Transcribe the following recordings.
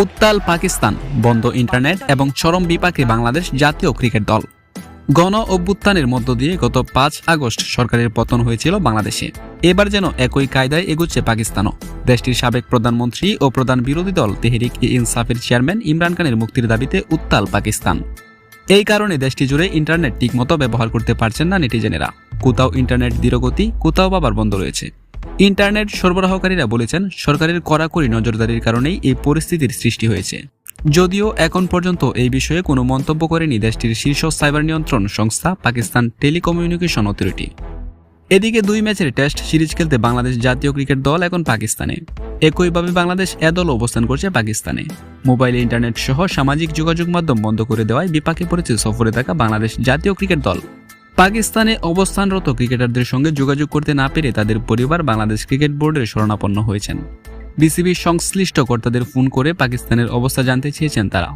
উত্তাল পাকিস্তান, বন্ধ ইন্টারনেট এবং চরম বিপাকে বাংলাদেশ জাতীয় ক্রিকেট দল। গণ অভ্যুত্থানের মধ্য দিয়ে গত পাঁচ আগস্ট সরকারের পতন হয়েছিল বাংলাদেশে। এবার যেন একই কায়দায় এগুচ্ছে পাকিস্তানও। দেশটির সাবেক প্রধানমন্ত্রী ও প্রধান বিরোধী দল তেহরিক ই ইনসাফের চেয়ারম্যান ইমরান খানের মুক্তির দাবিতে উত্তাল পাকিস্তান। এই কারণে দেশটি জুড়ে ইন্টারনেট ঠিকমতো ব্যবহার করতে পারছেন না নেটিজেনেরা। কোথাও ইন্টারনেট ধীরগতি, কোথাও বাবার বন্ধ রয়েছে। ইন্টারনেট সরবরাহকারীরা বলেছেন, সরকারের কড়াকড়ি নজরদারির কারণেই এই পরিস্থিতির সৃষ্টি হয়েছে। যদিও এখন পর্যন্ত এই বিষয়ে কোনো মন্তব্য করেনি দেশটির শীর্ষ সাইবার নিয়ন্ত্রণ সংস্থা পাকিস্তান টেলিকমিউনিকেশন অথরিটি। এদিকে দুই ম্যাচের টেস্ট সিরিজ খেলতে বাংলাদেশ জাতীয় ক্রিকেট দল এখন পাকিস্তানে। একইভাবে বাংলাদেশ এ দল অবস্থান করছে পাকিস্তানে। মোবাইল ইন্টারনেট সহ সামাজিক যোগাযোগ মাধ্যম বন্ধ করে দেওয়ায় বিপাকে পড়েছে সফরে থাকা বাংলাদেশ জাতীয় ক্রিকেট দল। পাকিস্তানে অবস্থানরত ক্রিকেটারদের সঙ্গে যোগাযোগ করতে না পেরে তাদের পরিবার বাংলাদেশ ক্রিকেট বোর্ডের শরণাপন্ন হয়েছেন। বিসিবির সংশ্লিষ্ট কর্তাদের ফোন করে পাকিস্তানের অবস্থা জানতে চেয়েছেন তারা।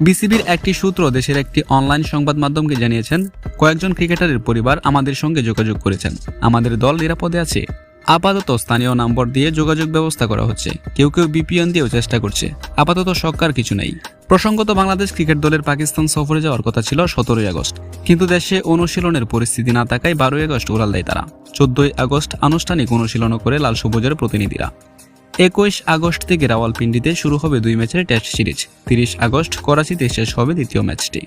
বিসিবির একটি সূত্র দেশের একটি অনলাইন সংবাদ মাধ্যমকে জানিয়েছেন, কয়েকজন ক্রিকেটারের পরিবার আমাদের সঙ্গে যোগাযোগ করেছেন। আমাদের দল নিরাপদে আছে। আপাতত স্থানীয় নম্বর দিয়ে যোগাযোগ ব্যবস্থা করা হচ্ছে। কেউ কেউ বিপিএন দিয়েও চেষ্টা করছে। আপাতত সরকার কিছু নেই। প্রসঙ্গত বাংলাদেশ ক্রিকেট দলের পাকিস্তান সফরে যাওয়ার কথা ছিল সতেরোই আগস্ট। কিন্তু দেশে অনুশীলনের পরিস্থিতি না থাকায় বারোই আগস্ট উড়াল দেয় তারা। চোদ্দই আগস্ট আনুষ্ঠানিক অনুশীলনও করে লাল সবুজের প্রতিনিধিরা। একুশ আগস্ট থেকে রাওয়ালপিন্ডিতে শুরু হবে দুই ম্যাচের টেস্ট সিরিজ। তিরিশ আগস্ট করাচিতে শেষ হবে দ্বিতীয় ম্যাচটি।